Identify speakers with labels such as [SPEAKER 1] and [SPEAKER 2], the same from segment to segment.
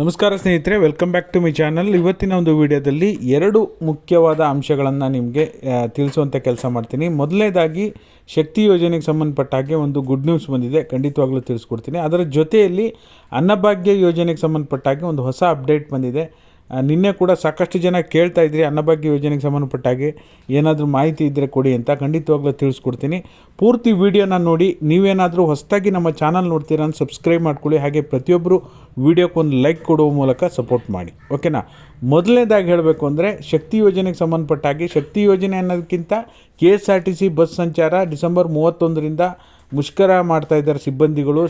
[SPEAKER 1] ನಮಸ್ಕಾರ ಸ್ನೇಹಿತರೆ welcome back to my channel ಇವತ್ತಿನ ಒಂದು ವಿಡಿಯೋದಲ್ಲಿ ಎರಡು ಮುಖ್ಯವಾದ ಅಂಶಗಳನ್ನು ನಿಮಗೆ ತಿಳಿಸುವಂಥ ಕೆಲಸ ಮಾಡ್ತೀನಿ. ಮೊದಲನೇದಾಗಿ ಶಕ್ತಿ ಯೋಜನೆಗೆ ಸಂಬಂಧಪಟ್ಟ ಹಾಗೆ ಒಂದು ಗುಡ್ ನ್ಯೂಸ್ ಬಂದಿದೆ. ಖಂಡಿತವಾಗಲೂ ತಿಳಿಸ್ಕೊಡ್ತೀನಿ. ಅದರ ಜೊತೆಯಲ್ಲಿ ಅನ್ನಭಾಗ್ಯ ಯೋಜನೆಗೆ ಸಂಬಂಧಪಟ್ಟ ಹಾಗೆ ಒಂದು ಹೊಸ ಅಪ್ಡೇಟ್ ಬಂದಿದೆ. ನಿನ್ನೆ ಕೂಡ ಸಾಕಷ್ಟು ಜನ ಕೇಳ್ತಾ ಇದ್ರಿ ಅನ್ನಭಾಗ್ಯ ಯೋಜನೆಗೆ ಸಂಬಂಧಪಟ್ಟ ಹಾಗೆ. ಏನಾದರೂ ಮಾಹಿತಿ ಇದ್ದರೆ ಕೊಡಿ ಅಂತ ಖಂಡಿತವಾಗ್ಲೂ ತಿಳಿಸ್ಕೊಡ್ತೀನಿ. ಪೂರ್ತಿ ವೀಡಿಯೋನ ನೋಡಿ, ನೀವೇನಾದರೂ ಹೊಸದಾಗಿ ನಮ್ಮ ಚಾನಲ್ ನೋಡ್ತೀರಾ ಅಂತ ಸಬ್ಸ್ಕ್ರೈಬ್ ಮಾಡ್ಕೊಳ್ಳಿ. ಹಾಗೆ ಪ್ರತಿಯೊಬ್ಬರು ವೀಡಿಯೋಕ್ಕೊಂದು ಲೈಕ್ ಕೊಡುವ ಮೂಲಕ ಸಪೋರ್ಟ್ ಮಾಡಿ. ಓಕೆನಾ? ಮೊದಲನೇದಾಗಿ ಹೇಳಬೇಕು ಅಂದರೆ, ಶಕ್ತಿ ಯೋಜನೆಗೆ ಸಂಬಂಧಪಟ್ಟ ಹಾಗೆ, ಶಕ್ತಿ ಯೋಜನೆ ಅನ್ನೋದಕ್ಕಿಂತ K S R T C bus ಸಂಚಾರ ಡಿಸೆಂಬರ್ ಮೂವತ್ತೊಂದರಿಂದ ಮುಷ್ಕರ ಮಾಡ್ತಾ ಇದ್ದಾರೆ ಸಿಬ್ಬಂದಿಗಳು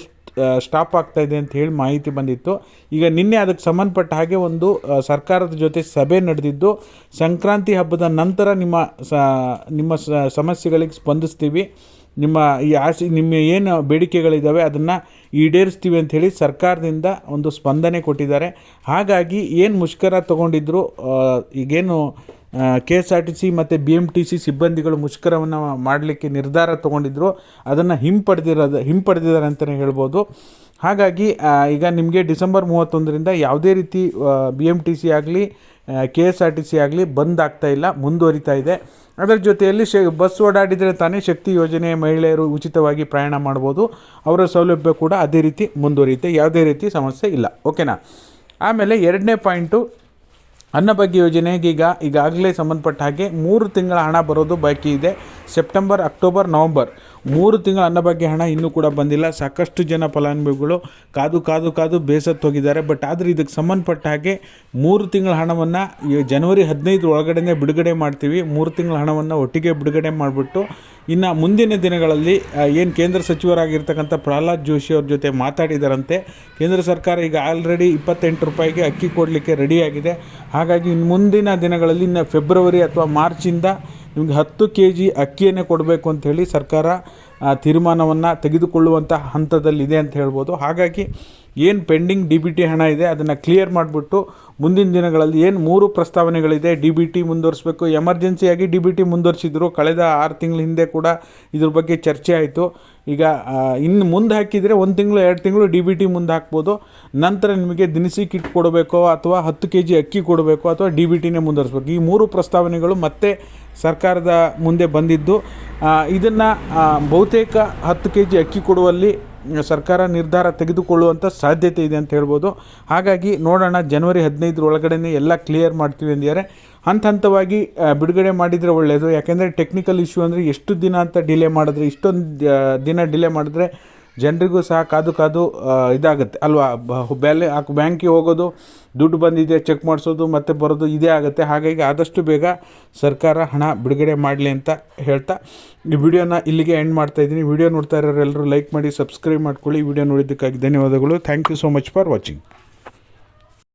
[SPEAKER 1] ಸ್ಟಾಪ್ ಆಗ್ತಾ ಇದೆ ಅಂತ ಹೇಳಿ ಮಾಹಿತಿ ಬಂದಿತ್ತು. ಈಗ ನಿನ್ನೆ ಅದಕ್ಕೆ ಸಂಬಂಧಪಟ್ಟ ಹಾಗೆ ಒಂದು ಸರ್ಕಾರದ ಜೊತೆ ಸಭೆ ನಡೆದಿದ್ದು, ಸಂಕ್ರಾಂತಿ ಹಬ್ಬದ ನಂತರ ನಿಮ್ಮ ಸ, ನಿಮ್ಮ ಸಮಸ್ಯೆಗಳಿಗೆ ಸ್ಪಂದಿಸ್ತೀವಿ. ನಿಮ್ಮ ಈ ಆಸೆ ನಿಮ್ಮ ಏನು ಬೇಡಿಕೆಗಳಿದ್ದಾವೆ ಅದನ್ನು ಈಡೇರಿಸ್ತೀವಿ ಅಂಥೇಳಿ ಸರ್ಕಾರದಿಂದ ಒಂದು ಸ್ಪಂದನೆ ಕೊಟ್ಟಿದ್ದಾರೆ. ಹಾಗಾಗಿ ಏನು ಮುಷ್ಕರ ತೊಗೊಂಡಿದ್ರು ಈಗೇನು K S R T C ಮತ್ತು ಬಿ ಎಂ ಟಿ ಸಿ ಸಿಬ್ಬಂದಿಗಳು ಮುಷ್ಕರವನ್ನು ಮಾಡಲಿಕ್ಕೆ ನಿರ್ಧಾರ ತೊಗೊಂಡಿದ್ರು. ಅದನ್ನು ಹಿಂಪಡೆದಿರೋದು, ಹಿಂಪಡೆದಿದ್ದಾರೆ ಅಂತಲೇ ಹೇಳ್ಬೋದು. ಹಾಗಾಗಿ ಈಗ ನಿಮಗೆ ಡಿಸೆಂಬರ್ ಮೂವತ್ತೊಂದರಿಂದ ಯಾವುದೇ ರೀತಿ ಬಿ ಎಂ ಟಿ ಸಿ ಆಗಲಿ K S R T C ಆಗಲಿ ಬಂದ್ ಆಗ್ತಾ ಇಲ್ಲ, ಮುಂದುವರಿತಾ ಇದೆ. ಅದರ ಜೊತೆಯಲ್ಲಿ ಶ, ಬಸ್ ಓಡಾಡಿದರೆ ತಾನೇ ಶಕ್ತಿ ಯೋಜನೆ ಮಹಿಳೆಯರು ಉಚಿತವಾಗಿ ಪ್ರಯಾಣ ಮಾಡ್ಬೋದು. ಅವರ ಸೌಲಭ್ಯ ಕೂಡ ಅದೇ ರೀತಿ ಮುಂದುವರಿಯುತ್ತೆ. ಯಾವುದೇ ರೀತಿ ಸಮಸ್ಯೆ ಇಲ್ಲ. ಓಕೆನಾ? ಆಮೇಲೆ ಎರಡನೇ ಪಾಯಿಂಟು ಅನ್ನಭಾಗ್ಯ ಯೋಜನೆಗೆ ಈಗ ಈಗಾಗಲೇ ಸಂಬಂಧಪಟ್ಟ ಹಾಗೆ ಮೂರು ತಿಂಗಳ ಹಣ ಬರೋದು ಬಾಕಿ ಇದೆ. September, October, November. ಮೂರು ತಿಂಗಳ ಅನ್ನಭಾಗ್ಯ ಹಣ ಇನ್ನೂ ಕೂಡ ಬಂದಿಲ್ಲ. ಸಾಕಷ್ಟು ಜನ ಫಲಾನುಭವಿಗಳು ಕಾದು ಕಾದು ಕಾದು ಬೇಸತ್ತು ಹೋಗಿದ್ದಾರೆ. ಬಟ್ ಆದರೆ ಇದಕ್ಕೆ ಸಂಬಂಧಪಟ್ಟ ಹಾಗೆ ಮೂರು ತಿಂಗಳ ಹಣವನ್ನು ಜನವರಿ ಹದಿನೈದು ಒಳಗಡೆನೆ ಬಿಡುಗಡೆ ಮಾಡ್ತೀವಿ. ಮೂರು ತಿಂಗಳ ಹಣವನ್ನು ಒಟ್ಟಿಗೆ ಬಿಡುಗಡೆ ಮಾಡಿಬಿಟ್ಟು ಇನ್ನು ಮುಂದಿನ ದಿನಗಳಲ್ಲಿ ಏನು ಕೇಂದ್ರ ಸಚಿವರಾಗಿರ್ತಕ್ಕಂಥ ಪ್ರಹ್ಲಾದ್ ಜೋಶಿ ಅವ್ರ ಜೊತೆ ಮಾತಾಡಿದಾರಂತೆ. ಕೇಂದ್ರ ಸರ್ಕಾರ ಈಗ ಆಲ್ರೆಡಿ ಇಪ್ಪತ್ತೆಂಟು ರೂಪಾಯಿಗೆ ಅಕ್ಕಿ ಕೊಡಲಿಕ್ಕೆ ರೆಡಿಯಾಗಿದೆ ಹಾಗಾಗಿ ಇನ್ನು ಮುಂದಿನ ದಿನಗಳಲ್ಲಿ ಇನ್ನು ಫೆಬ್ರವರಿ ಅಥವಾ ಮಾರ್ಚಿಂದ ನಿಮಗೆ ಹತ್ತು ಕೆ ಜಿ ಅಕ್ಕಿಯನ್ನೇ ಕೊಡಬೇಕು ಅಂಥೇಳಿ ಸರ್ಕಾರ ತೀರ್ಮಾನವನ್ನು ತೆಗೆದುಕೊಳ್ಳುವಂಥ ಹಂತದಲ್ಲಿದೆ ಅಂತ ಹೇಳ್ಬೋದು. ಹಾಗಾಗಿ ಏನು ಪೆಂಡಿಂಗ್ ಡಿ ಬಿ ಟಿ ಹಣ ಇದೆ ಅದನ್ನು ಕ್ಲಿಯರ್ ಮಾಡಿಬಿಟ್ಟು ಮುಂದಿನ ದಿನಗಳಲ್ಲಿ ಏನು ಮೂರು ಪ್ರಸ್ತಾವನೆಗಳಿದೆ ಡಿ ಬಿ ಟಿ ಮುಂದುವರಿಸಬೇಕು. ಎಮರ್ಜೆನ್ಸಿಯಾಗಿ ಡಿ ಬಿ ಟಿ ಮುಂದುವರಿಸಿದ್ರು. ಕಳೆದ ಆರು ತಿಂಗಳ ಹಿಂದೆ ಕೂಡ ಇದ್ರ ಬಗ್ಗೆ ಚರ್ಚೆ ಆಯಿತು. ಈಗ ಇನ್ನು ಮುಂದೆ ಹಾಕಿದರೆ ಒಂದು ತಿಂಗಳು, ಎರಡು ತಿಂಗಳು ಡಿ ಬಿ ಟಿ ಮುಂದೆ ಹಾಕ್ಬೋದು. ನಂತರ ನಿಮಗೆ ದಿನಸಿ ಕಿಟ್ ಕೊಡಬೇಕೋ ಅಥವಾ ಹತ್ತು ಕೆ ಜಿ ಅಕ್ಕಿ ಕೊಡಬೇಕು ಅಥವಾ ಡಿ ಬಿ ಟಿನೇ ಮುಂದುವರಿಸ್ಬೇಕು. ಈ ಮೂರು ಪ್ರಸ್ತಾವನೆಗಳು ಮತ್ತೆ ಸರ್ಕಾರದ ಮುಂದೆ ಬಂದಿದ್ದು. ಇದನ್ನು ಬಹುತೇಕ ಹತ್ತು ಕೆ ಜಿ ಅಕ್ಕಿ ಕೊಡುವಲ್ಲಿ ಸರ್ಕಾರ ನಿರ್ಧಾರ ತೆಗೆದುಕೊಳ್ಳುವಂಥ ಸಾಧ್ಯತೆ ಇದೆ ಅಂತ ಹೇಳ್ಬೋದು. ಹಾಗಾಗಿ ನೋಡೋಣ, ಜನವರಿ ಹದಿನೈದರ ಒಳಗಡೆನೇ ಎಲ್ಲ ಕ್ಲಿಯರ್ ಮಾಡ್ತೀವಿ ಅಂದಿದ್ದಾರೆ. ಹಂತ ಹಂತವಾಗಿ ಬಿಡುಗಡೆ ಮಾಡಿದರೆ ಒಳ್ಳೆಯದು ಯಾಕೆಂದರೆ ಟೆಕ್ನಿಕಲ್ ಇಶ್ಯೂ ಅಂದರೆ ಎಷ್ಟು ದಿನ ಅಂತ ಡಿಲೇ ಮಾಡಿದ್ರೆ, ಇಷ್ಟೊಂದು ದಿನ ಡಿಲೇ ಮಾಡಿದ್ರೆ ಜನರಿಗೂ ಸಹ ಕಾದು ಕಾದು ಇದಾಗುತ್ತೆ. ಅಲ್ವಾ? ಬೆಲೆ ಆ ಬ್ಯಾಂಕಿಗೆ ಹೋಗೋದು, ದುಡ್ಡು ಬಂದಿದೆ, ಚೆಕ್ ಮಾಡಿಸೋದು, ಮತ್ತೆ ಬರೋದು ಇದೇ ಆಗುತ್ತೆ. ಹಾಗಾಗಿ ಆದಷ್ಟು ಬೇಗ ಸರ್ಕಾರ ಹಣ ಬಿಡುಗಡೆ ಮಾಡಲಿ ಅಂತ ಹೇಳ್ತಾ ಈ ವಿಡಿಯೋನ ಇಲ್ಲಿಗೆ ಎಂಡ್ ಮಾಡ್ತಾ ಇದ್ದೀನಿ. ವಿಡಿಯೋ ನೋಡ್ತಾ ಇರೋರು ಎಲ್ಲರೂ ಲೈಕ್ ಮಾಡಿ, ಸಬ್ಸ್ಕ್ರೈಬ್ ಮಾಡ್ಕೊಳ್ಳಿ. ವಿಡಿಯೋ ನೋಡಿದ್ದಕ್ಕಾಗಿ ಧನ್ಯವಾದಗಳು. Thank you so much for watching.